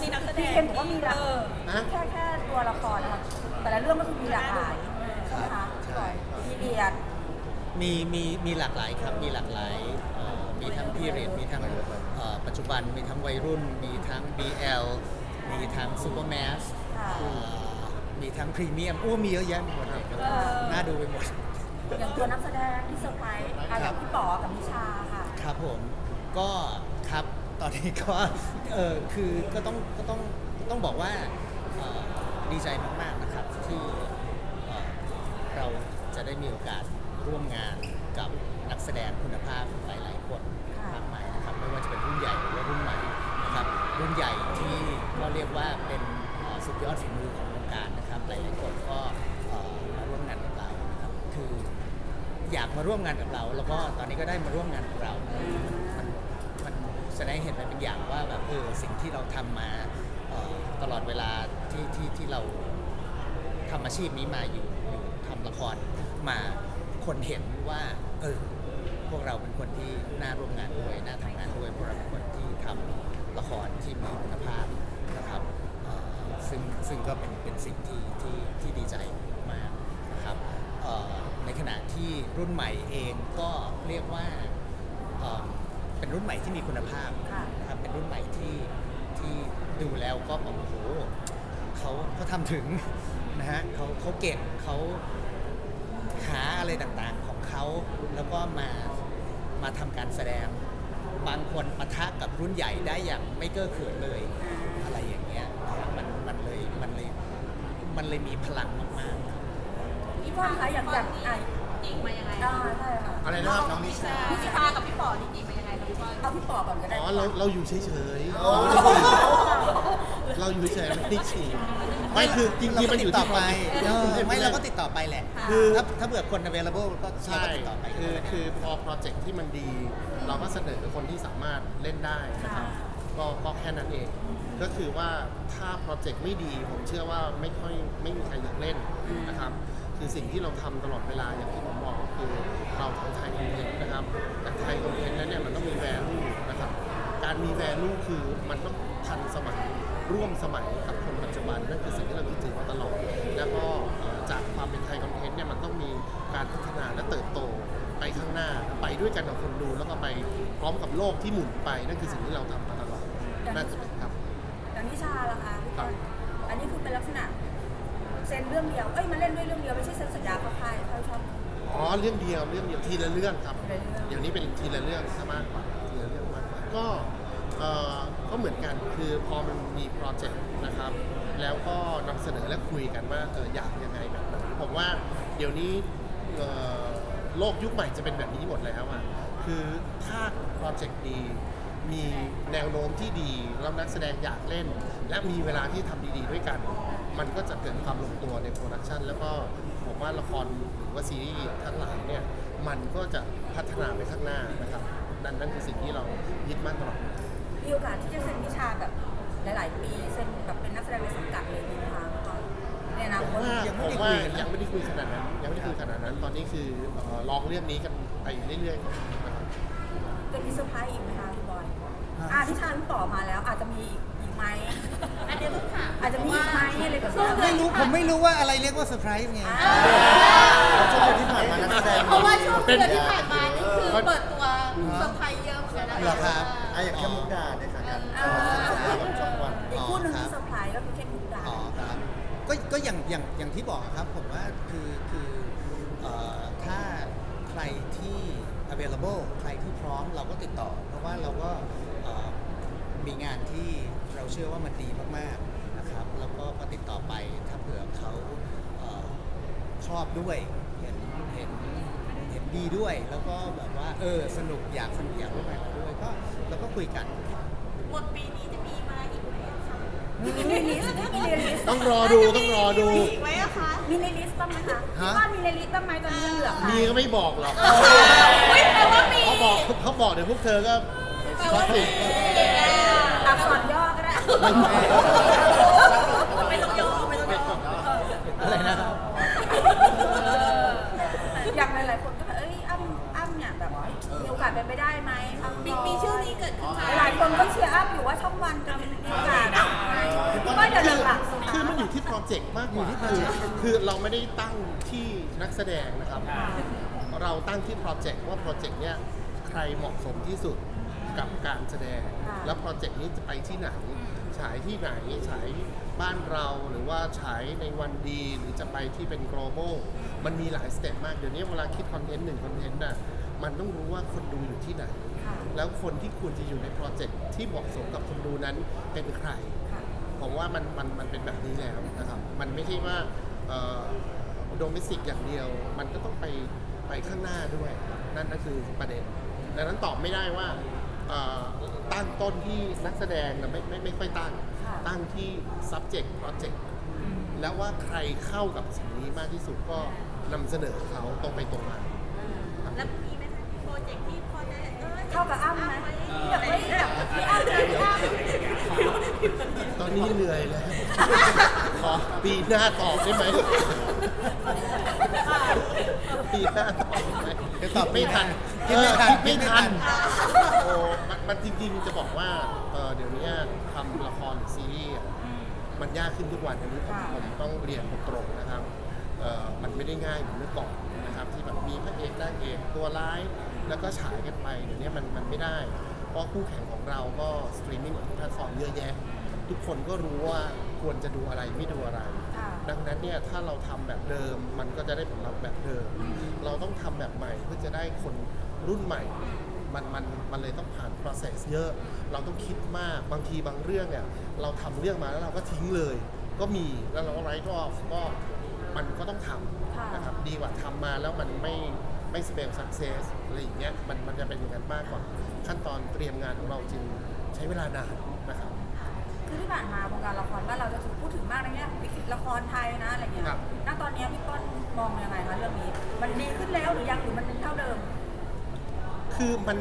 มีนักแสดพี่งเคนบอกว่ามีหลากเออนะแค่แค่ตัวละครนะคะแต่ละเรื่องก็คือมีหลากหลายใช่ไหมคะพี่บอยพีเรียดมีมีมีหลากหลายครับ มีหลากหลายเอ่อมีทั้งพีเรียดมีทั้งเอ่อปัจจุบัน มีทั้งวัยรุ่น มีทั้ง BL มีทั้งซูเปอร์แมสค่ะ มีทั้งพรีเมียมโอ้มีเยอะแยะไปหมดเลยครับเออ น่าดูไปหมด อย่างตัวนักแสดงที่เซอร์ไพรส์อะอย่างพี่ป๋อกับนิชาค่ะ ครับผมก็ครับ ตอนนี้ก็เออคือก็ต้องก็ต้องต้องบอกว่าเอ่อดีใจมาก ๆ นะครับที่เอ่อเราจะได้มีโอกาสร่วมงานกับนักแสดงคุณภาพหลายๆคนค่ะมากมายนะครับไม่ว่าจะเป็นรุ่นใหญ่หรือว่ารุ่นใหม่นะครับรุ่นใหญ่ที่ก็เรียกว่าเป็นเอ่อสุดยอดฝีมือของวงการนะครับหลายๆคนก็เอ่อมาร่วมงานกับเรานะครับคือ อยากมาร่วมงานกับเรา แล้วก็ตอนนี้ก็ได้มาร่วมงานกับเรา แสดงให้เห็นเป็นอย่างว่าแบบเออสิ่งที่เราทำมาตลอดเวลาที่ที่ที่เราทำอาชีพนี้มาอยู่อยู่ทำละครมาคนเห็นว่าเออพวกเราเป็นคนที่น่าร่วมงานด้วยน่าทำงานด้วยพวกเราเป็นคนที่ทำละครที่มีคุณภาพนะครับซึ่งซึ่งก็เป็นเป็นสิ่งที่ที่ที่ดีใจมากนะครับในขณะที่รุ่นใหม่เองก็เรียกว่า เอ่อเป็นรุ่นใหม่ที่มีคุณภาพค่ะ นะครับเป็นรุ่นใหม่ที่ที่ดูแล้วก็บอกโอ้โหเขาเขาทำถึงนะฮะเขาเขาเก่งเขาหาอะไรต่างๆของเขาแล้วก็มามาทำการแสดง บางคนปะทะกับรุ่นใหญ่ได้อย่างไม่เก้อเขินเลย อะไรอย่างเงี้ยนะครับมันมันเลยมันเลยมันเลยมีพลังมากๆครับพี่พ่อคะอย่างอย่างอะจริงมายังไงอ่าใช่ค่ะอะไรนะครับน้องนิชา พี่ชิพากับพี่ป๋อจริงๆมายังไงครับพี่ป๋อ เอาพี่ป๋อก่อนก็ได้อ๋อเราเราอยู่เฉยๆเราอยู่เฉยๆไม่ได้ฉีดไม่คือจริงๆมันอยู่ต่อที่ไปความเออไม่เราก็ติดต่อไปแหละคือถ้าถ้าเผื่อคน available ก็เราใช่ก็ติดต่อไปคือคือพอโปรเจกต์ที่มันดี เราก็เสนอคนที่สามารถเล่นได้นะครับก็ก็แค่นั้นเอง ก็คือว่าถ้าโปรเจกต์ไม่ดี ผมเชื่อว่าไม่ค่อยไม่มีใครอยากเล่นนะครับ คือสิ่งที่เราทำตลอดเวลาอย่างที่ผมบอกก็ คือเราทำไทยคอนเทนต์นะครับ แต่ไทยคอนเทนต์นั้นเนี่ยมันต้องมีแวลูนะครับ การมีแวลูคือมันต้องทันสมัยร่วมสมัยกับคนปัจจุบันนั่นคือสิ่งที่เราคิดถึงมาตลอด แล้วก็เอ่อจากความเป็นไทยคอนเทนต์เนี่ยมันต้องมีการพัฒนาและเติบโตไปข้างหน้าไปด้วยกันกับคนดูแล้วก็ไปพร้อมกับโลกที่หมุนไปนั่นคือสิ่งที่เราทำมาตลอดน่าจะเป็นครับอย่างนิชาล่ะคะพี่ครัต้บนอันนี้คือเป็นลักษณะเซ็นเรื่องเดียวเอ้ยมาเล่นด้วยเรื่องเดียวไม่ใช่เซ็นสัญญาเข้าค่ายเขาชอบ อ๋อเรื่องเดียวเรื่องเดียวทีละเรื่องครับทีละเรื่องเดี๋ยวนี้เป็นทีละเรื่องซะมากกว่าทีละเรื่องมากกว่าก็เอ่อก็เหมือนกันคือพอมันมีโปรเจกต์นะครับ แล้วก็นำเสนอและคุยกันว่าเอออยากยังไงแบบไหนผมว่าเดี๋ยวนี้เอ่อโลกยุคใหม่จะเป็นแบบนี้หมดแล้วอะคือถ้าโปรเจกต์ดี มีแนวโน้มที่ดีแล้วนักแสดงอยากเล่น และมีเวลาที่ทำดีๆด้วยกัน มันก็จะเกิดความลงตัวในโปรดักชันแล้วก็ ผมว่าละครหรือว่าซีรีส์ทั้งหลายเนี่ยมันก็จะพัฒนาไปข้างหน้านะครับนั่นนั่นคือสิ่งที่เรายึดมั่นตลอดเวลามีโอกาสที่จะเซ็นนิชาแบบหลาย ๆ ปีเซ็นแบบเป็นนักแสดงในสังกัดเลยไหมคะในอนาคตว่ายังไม่ผมได้ว่าคุยกันนะยังไม่ได้คุยขนาดนั้นยังไม่ได้คุยขนาดนั้นตอนนี้คือเอ่อลองเรื่องนี้กันไปเรื่อยๆก่อนนะครับจะมีเซอร์ไพรส์อีกไหมคะพี่บอยอ่านิชาพี่ป๋อมาแล้วอาจจะมีอีกอีกไหม อันเดียวทุกค่ะอาจจะมีอีกไหมอะไรแบบช่วงนี้เดือนไม่รู้ผมไม่รู้ว่าอะไรเรียกว่าเซอร์ไพรส์ไงช่วงเดือนที่ผ่านมานักแสดงเพราะว่าช่วงเดือนที่ผ่านมานี่คือเปิดตัวเซอร์ไพรส์เยอะเหมือนกันนะเหรอครับอะอย่างแค่มุกดาเนี่ยค่ะกันอ่าช่องวันอีกคู่หนึ่งที่เซอร์ไพรส์ก็คือเคนมุกดาอ๋อครับก็ก็อย่างอย่างอย่างที่บอกครับผมว่าคือคือเอ่อถ้าใครที่ available ใครที่พร้อมเราก็ติดต่อ เพราะว่าเราก็เอ่อมีงานที่ เราเชื่อว่ามันดีมากๆนะครับ แล้วก็ก็ติดต่อไปถ้าเผื่อเขาเอ่อชอบด้วยเห็นเห็นเห็นดีด้วย แล้วก็แบบว่าเออสนุกอยากสนุกอยากร่วมงานกันด้วยก็เราก็คุยกัน หมดปีนี้จะมีมาอีกไหมอะคะมีในลิสต์มีในลิสต์ต้องรอดูต้องรอดู มีอีกไหมอะคะมีในลิสต์บ้างไหมคะฮะ ว่ามีในลิสต์บ้างไหมตอนนี้ยังเหลือใครมีก็ไม่บอกหรอกไม่แปลว่ามีเขาบอกเขาบอกเดี๋ยวพวกเธอก็ช็อตสิ อักษรย่อก็ ไม่ต้องยอมไม่ต้องยอมอะไรนะอย่างหลายๆคนก็แบบเอ้ยอ้ำอ้ำเนี่ยแบบว่ามีโอกาสเป็นไปได้ไหมมีมีชื่อนี้เกิดขึ้นมาหลายคนก็เชียร์อัพอยู่ว่าช่องวันจะมีโอกาสก็เดี๋ยวหลักๆสุดคือท้ายมันอยู่ที่โปรเจกต์มากกว่าคือคือเราไม่ได้ตั้งที่นักแสดงนะครับ เราตั้งที่โปรเจกต์ว่าโปรเจกต์เนี้ยใครเหมาะสมที่สุดกับการแสดง แล้วโปรเจกต์นี้จะไปที่ไหน ฉายที่ไหนฉายบ้านเราหรือว่าฉายในวันดีหรือจะไปที่เป็น global มันมีหลายสเต็ปมาก เดี๋ยวนี้เวลาคิดคอนเทนต์หนึ่งคอนเทนต์น่ะมันต้องรู้ว่าคนดูอยู่ที่ไหนค่ะแล้วคนที่ควรจะอยู่ในโปรเจกต์ที่เหมาะสมกับคนดูนั้นเป็นใครค่ะผมว่ามันมันมันเป็นแบบนี้แล้วนะครับ มันไม่ใช่ว่าโดเมสิกอย่างเดียว มันก็ต้องไปไปข้างหน้าด้วย นั่นก็คือประเด็นดังนั้นตอบไม่ได้ว่าเอ่อตั้งต้นที่นักแสดงนะไม่ไม่ไม่ค่อยตั้ง ค่ะ ตั้งที่ subject project แล้วว่าใครเข้ากับสิ่งนี้มากที่สุดก็นำเสนอเขาตรงไปตรงมา แล้วมีไหมคะโปรเจกต์ที่พอจะเออเข้ากับอ้ำไหมที่แบบเฮ้ยแบบพี่อ้ำเลยพี่อ้ำตอนนี้เหนื่อยแล้ว ขอปีหน้าตอบได้ไหมปีหน้าตอบได้ไหมเดี๋ยวตอบปีไม่หน้าทันคิดไม่ทันเออคิดไม่คิดไม่ทัทันนโอ้ มันมันจริงๆจะบอกว่าเออเดี๋ยวนี้ทำละครหรือซีรีส์อะมันยากขึ้นทุกวันอันนี้ผมค่ะ ผมต้องเรียนตรงๆนะครับเออมันไม่ได้ง่ายเหมือนเมื่อก่อนนะครับที่แบบมีพระเอกนางเอกตัวร้าย แล้วก็ฉายกันไปเดี๋ยวนี้มันมันไม่ได้ เพราะคู่แข่งของเราก็สตรีมมิ่งแพลตฟอร์มเยอะแยะ ทุกคนก็รู้ว่าควรจะดูอะไรไม่ดูอะไร ค่ะ ดังนั้นเนี่ยถ้าเราทำแบบเดิมมันก็จะได้ผลลัพธ์แบบเดิม เราต้องทำแบบใหม่เพื่อจะได้คนรุ่นใหม่ มันมันมันเลยต้องผ่าน process เยอะ เราต้องคิดมากบางทีบางเรื่องเนี่ย เราทำเรื่องมาแล้วเราก็ทิ้งเลย ก็มีแล้วเราไรท์ออฟก็มันก็ต้องทค่ะำนะครับดีกว่าทำมาแล้วมันไม่ไม่สเปลสักเซสอะไรอย่างเงี้ยมันมันจะเป็นอย่างนั้นมากกว่า ขั้นตอนเตรียมงานของเราจึงใช้เวลานานนะครับ คือที่ผ่านมาวงการละครบ้านเราจะถูกพูดถึงมากในแง่วิกฤตละครไทยนะอะไรเงี้ยครับ ณตอนเนี้ยพี่ต้นมองยังไงคะเรื่องนี้ มันดีขึ้นแล้วหรือยังหรือมันเท่าเดิม คือมัน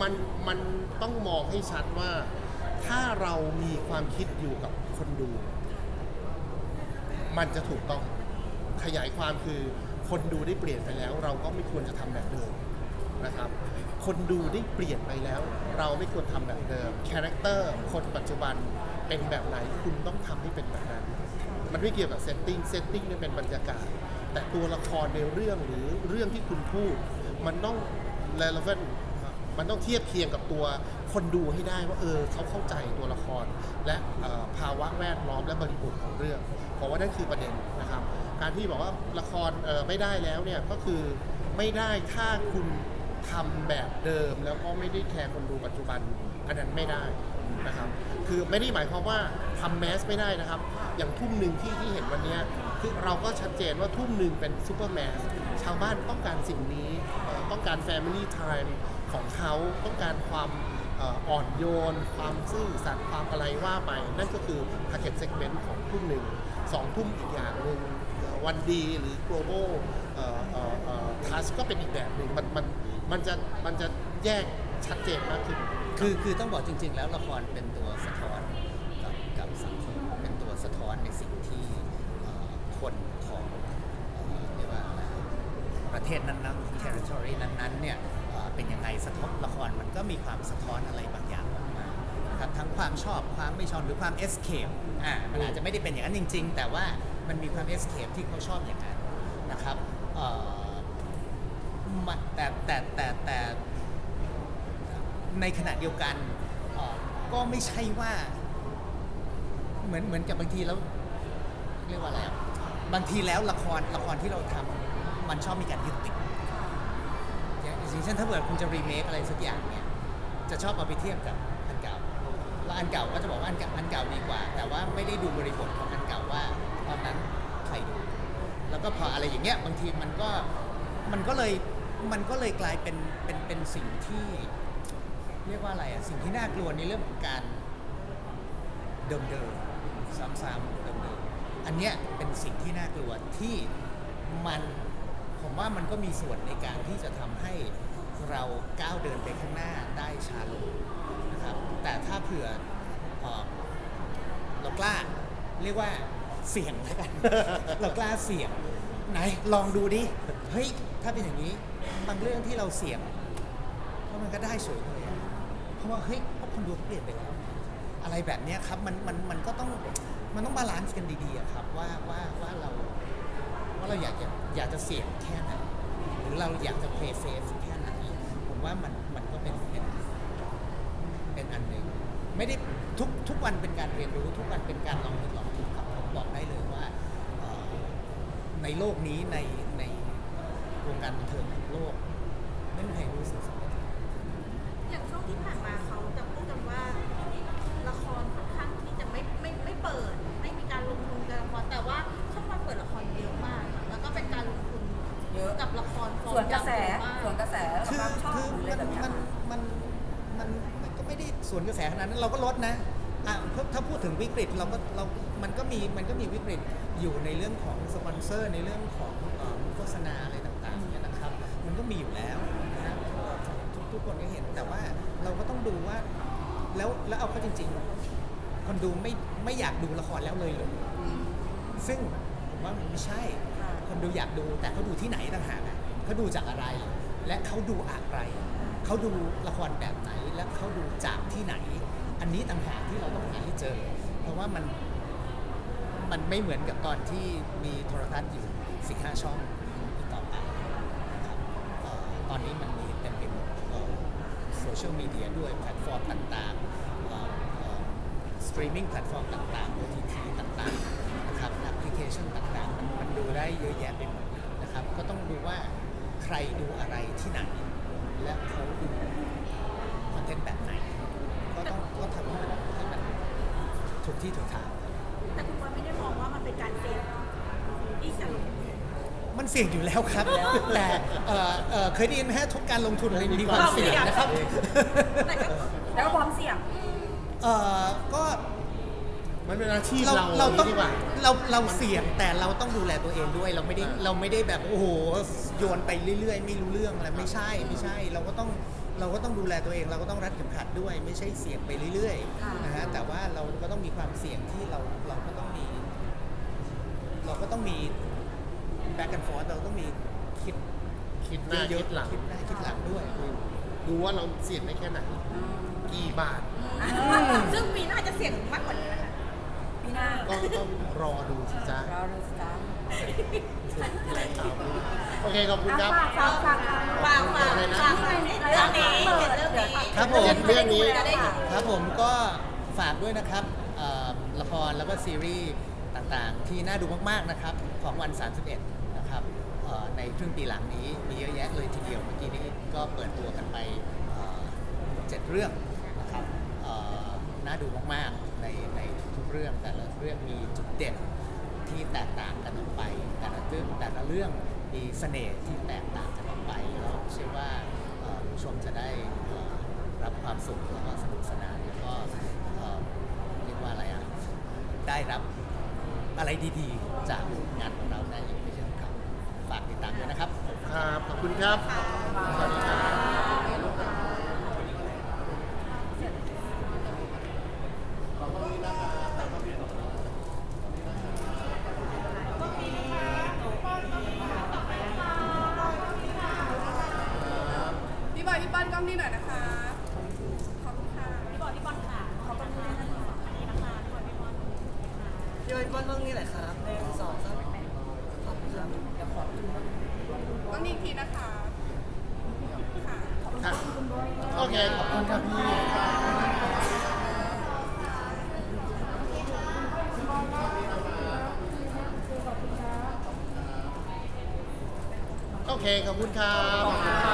มันมันต้องมองให้ชัดว่า ถ้าเรามีความคิดอยู่กับคนดู มันจะถูกต้องขยายความคือคนดูได้เปลี่ยนไปแล้ว เราก็ไม่ควรจะทำแบบเดิมนะครับ คนดูได้เปลี่ยนไปแล้ว เราไม่ควรทำแบบเดิมคาแรคเตอร์คนปัจจุบันเป็นแบบไหนคุณต้องทำให้เป็นแบบนั้น มันไม่เกี่ยวกับเซตติ้งเซตติ้งเนี่ยเป็นบรรยากาศ แต่ตัวละครในเรื่องหรือเรื่องที่คุณพูด มันต้อง relevant มันต้องเทียบเคียงกับตัวคนดูให้ได้ว่าเออเขาเข้าใจตัวละคร และออภาวะแวดล้อมและบริบทของเรื่องเพราะว่านั่นคือประเด็นนะครับ การที่บอกว่าละครออไม่ได้แล้วเนี่ยก็คือไม่ได้ถ้าคุณทำแบบเดิมแล้วก็ไม่ได้แคร์คนดูปัจจุบันอันนั้นไม่ได้นะครับ คือไม่ได้หมายความว่า ทำแมสไม่ได้นะครับ อย่างทุ่มหนึ่งที่ที่เห็นวันนี้คือเราก็ชัดเจนว่าทุ่มหนึ่งเป็นซูเปอร์แมสชาวบ้านต้องการสิ่งนี้ต้องการ Family Time ของเขาต้องการความอ่อนโยน ความซื่อสัตย์ความอะไรว่าไป นั่นก็คือ Target Segment ของทุ่มหนึ่งสองทุ่มอีกอย่างหนึ่งวันดีหรือ global เอ่อเอ่อเอ่อ touch ก็เป็นอีกแบบหนึ่งมันมันมันจะมันจะแยกชัดเจนมากขึ้น คือคือต้องบอกจริง ๆ แล้วละครเป็นตัวสะท้อน คนของเอ่เรียกว่าประเทศนั้นๆ territory นั้นๆ เนี่ยเป็นยังไงสะท้อนละครมันก็มีความสะท้อนอะไรบางอย่างออกมาครับทั้งความชอบความไม่ชอบหรือความ escape อ่ามันอาจจะไม่ได้เป็นอย่างนั้นจริง ๆ แต่ว่ามันมีความ escape ที่เขาชอบอย่างนั้นนะครับเอ่แต่แต่แต่แต่ในขณะเดียวกันก็ไม่ใช่ว่า เหมือนเหมือนกับบางทีแล้ว เรียกว่าอะไรอะ บางทีแล้วละครละครที่เราทำมันชอบมีการยึดติดอย่างเช่นถ้าเกิดคุณจะรีเมคอะไรสักอย่างเนี่ยจะชอบเอาไปเทียบกับอันเก่าแล้วอันเก่าก็จะบอกว่าอันเก่าอันเก่าดีกว่า แต่ว่าไม่ได้ดูบริบทของอันเก่าว่าตอนนั้นใครดู แล้วก็พออะไรอย่างเงี้ยบางทีมันก็มันก็เลยมันก็เลยกลายเป็นเป็นเป็นสิ่งที่ เรียกว่าอะไรอะสิ่งที่น่ากลัวในเรื่องของการเดิมๆซ้ำๆเดิมๆ อันเนี้ยเป็นสิ่งที่น่ากลัวที่มันผมว่ามันก็มีส่วนในการที่จะทำให้เราก้าวเดินไปข้างหน้าได้ช้าลงนะครับแต่ถ้าเผื่อเอ่อเรากล้าเรียกว่าเสี่ยงแล้วกัน เรากล้าเสี่ยงไหนลองดูดิเฮ้ยถ้าเป็นอย่างนี้บางเรื่องที่เราเสี่ยงเราแล้วมันก็ได้สวยเลยอะเพราะว่าเฮ้ยเพราะคนดูเขาเปลี่ยนไปแล้ว อะไรแบบเนี้ยครับมันมันมันก็ต้อง มันต้องบาลานซ์กันดีๆอะครับว่าว่าว่าเราว่าเราอยากจะอยากจะเสี่ยงแค่ไหนหรือเราอยากจะ play safe แค่ไหนผมว่ามันมันก็เป็นเป็นเป็นอันหนึ่งไม่ได้ทุกทุกวันเป็นการเรียนรู้ทุกวันเป็นการลองผิดลองถูกครับผมบอกได้เลยว่าเอ่อในโลกนี้ในในวงการบันเทิงโลกไม่มีใครรู้สึกสำเร็จ อย่างช่วงที่ผ่านมาเขา กับละครฟอส่วนร์มกระแสยาวมากส่วนกระแสคือบางช่องคือหรืออะไรมันแบบเนี้ยมันค่ะมันมันมันก็ไม่ได้สวนกระแสขนาดนั้นเราก็ลดนะอะถ้าถ้าพูดถึงวิกฤตเราก็เรา มันก็มีมันก็มีวิกฤตอยู่ในเรื่องของสปอนเซอร์ ในเรื่องของเอ่อโฆษณาอะไรต่างๆเนี่ยนะครับ มันก็มีอยู่แล้วนะทุกทุกคนก็เห็นแต่ว่าเราก็ต้องดูว่าแล้วแล้วเอาเข้าจริง ๆ คนดูไม่ไม่อยากดูละครแล้วเลยเหรอ ซึ่งผมว่ามันไม่ใช่ คนดูอยากดู แต่เขาดูที่ไหนต่างหากอะเขาดูจากอะไร และเขาดูอะไรเขาดูละครแบบไหนและเขาดูจากที่ไหน อันนี้ต่างหากที่เราต้องหาให้เจอ เพราะว่ามันมันไม่เหมือนกับตอนที่มีโทรทัศน์อยู่สิบห้าช่องต่อไปนะครับเอ่อตอนนี้มันมีเต็มไปหมดโซเชียลมีเดียด้วยแพลตฟอร์มต่างๆสตรีมมิ่งแพลตฟอร์มต่างๆ OTT ต่างๆนะครับแอปพลิเคชันต่างๆมันมันดู ได้เยอะแยะไปหมดนะครับ ก็ต้องดูว่าใครดูอะไรที่ไหน และเขาดูคอนเทนต์แบบไหน ก็ต้องก็ทำให้มันให้มันถูกที่ถูกทาง แต่คุณวันไม่ได้มองว่ามันเป็นการเสี่ยงที่จะลงทุนมันเสี่ยงอยู่แล้วครับ แต่เอ่อเอ่อเคยได้ยินไหมฮะทุกการลงทุนมันมีความเสี่ยงนะครับ แต่ก็แล้วก็ความเสี่ยง เอ่อก็ มันเป็นอาชีพเราเราเราต้องดีกว่า เราเราเสี่ยงแต่เราต้องดูแลตัวเองด้วย เราไม่ได้เราไม่ได้แบบโอ้โหโยนไปเรื่อย ๆ ไม่รู้เรื่องอะไรไม่ใช่ไม่ใช่ เราก็ต้องเราก็ต้องดูแลตัวเอง เราก็ต้องรัดเข็มขัดด้วย ไม่ใช่เสี่ยงไปเรื่อยค่ะ ๆนะฮะแต่ว่าเราก็ต้องมีความเสี่ยงที่เราเราก็ต้องมี เราก็ต้องมี back and forth เราต้องมีคิดคิดหน้าเยอะคิดหลังคิดหน้าคิดหลังด้วย อืมดูว่าเราเสี่ยงได้แค่ไหน กี่บาท ซึ่งปีหน้าจะเสี่ยงมากกว่านี้นะคะ พี่หน้าก็ต้องรอดูสิจ้าเราดูสตาร์โอเคขอบคุณครับ ฝากฝากฝากฝากฝากฝากเรื่องนี้เห็นเรื่องนี้ครับผมเห็นเรื่องนี้จะได้ดูครับผมก็ฝากด้วยนะครับเอ่อละครแล้วก็ซีรีส์ต่างๆ ที่น่าดูมากๆนะครับของวัน 31 นะครับเอ่อในครึ่งปีหลังนี้มีเยอะแยะเลยทีเดียวเมื่อกี้นี้ก็เปิดตัวกันไปเอ่อเจ็ดเรื่องนะครับเอ่อ น่าดูมากๆในในทุกๆเรื่องแต่ละเรื่องมีจุดเด่นที่แตกต่างกันออกไป แต่ละเรื่องแต่ละเรื่องมีเสน่ห์ที่แตกต่างกันออกไปแล้วเชื่อว่าผู้ชมจะได้รับความสุขแล้วก็สนุกสนานแล้วก็เรียกว่าอะไรอะได้รับอะไรดีๆ จากงานของเราได้อย่างไม่เชื่อครับฝากติดตามด้วยนะครับ ครับ ขอบคุณครับ สวัสดีครับ พี่บอยพี่ป้อนกล้องนี่หน่อยนะคะ ขอบคุณค่ะ พี่บอยพี่ป้อนค่ะ ขอบคุณค่ะนี่นะคะพี่บอยพี่ป้อน พี่วันก้อนเรื่องนี้แหละครับหนึ่งสองสามขอบคุณครับ กล้องนี้อีกทีนะคะ ค่ะ ค่ะโอเค ขอบคุณครับพี่ โอเค ขอบคุณครับ